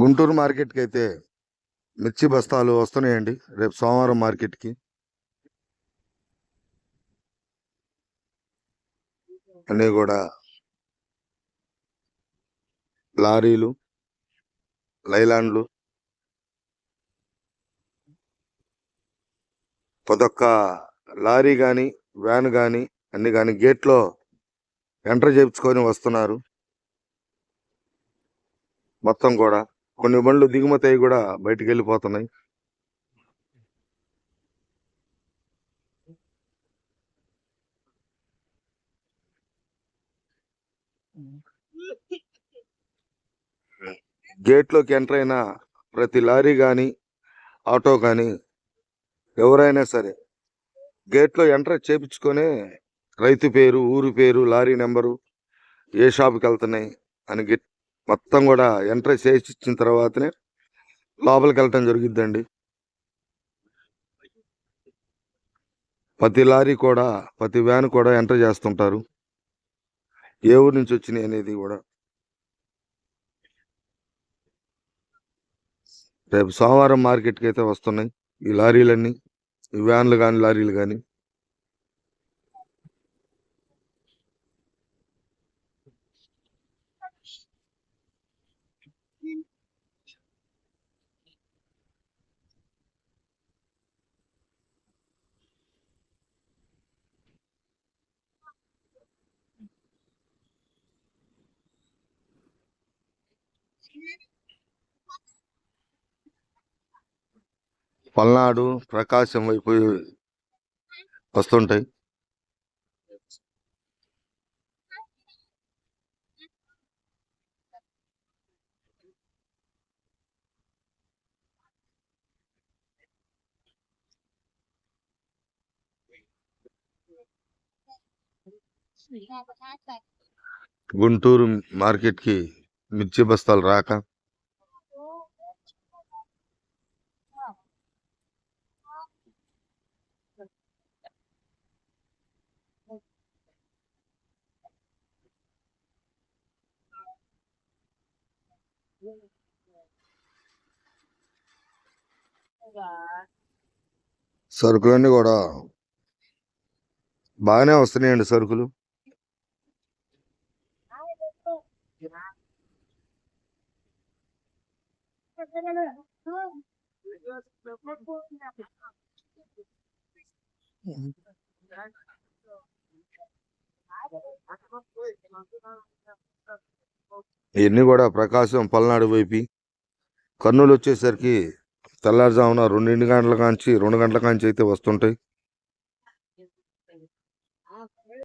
గుంటూరు మార్కెట్కి అయితే మిర్చి బస్తాలు వస్తున్నాయండి. రేపు సోమవారం మార్కెట్కి. అన్నీ కూడా లారీలు లైలాండ్లు ప్రతి లారీ కానీ వ్యాన్ కానీ అన్ని కానీ గేట్లో ఎంటర్ చేయించుకొని వస్తున్నారు. మొత్తం కూడా కొన్ని బండ్లు దిగుమతి అయి కూడా బయటకు వెళ్ళిపోతున్నాయి. గేట్లోకి ఎంటర్ అయిన ప్రతి లారీ కానీ ఆటో కానీ ఎవరైనా సరే గేట్లో ఎంటర్ చేపించుకొని రైతు పేరు ఊరు పేరు లారీ నెంబరు ఏ షాప్కి వెళ్తున్నాయి అని మొత్తం కూడా ఎంటర్ చేసి ఇచ్చిన తర్వాతనే లోపలికి వెళ్ళటం జరుగుద్దండి. ప్రతి లారీ కూడా ప్రతి వ్యాన్ కూడా ఎంటర్ చేస్తుంటారు. ఏ ఊరు నుంచి వచ్చినాయి అనేది కూడా. రేపు సోమవారం మార్కెట్కి అయితే వస్తున్నాయి ఈ లారీలన్నీ. ఈ వ్యాన్లు కానీ లారీలు కానీ. పల్నాడు ప్రకాశం వైపు వస్తుంటాయి. గుంటూరు మార్కెట్కి మిర్చి బస్తాలు రాక? సరుకులన్నీ కూడా బాగానే వస్తున్నాయండి సరుకులు. ఇవన్నీ కూడా ప్రకాశం పల్నాడు వైపు. కర్నూలు వచ్చేసరికి తెల్లారుజామున రెండు గంటల కాంచి రెండు గంటల కాంచి అయితే వస్తుంటాయి.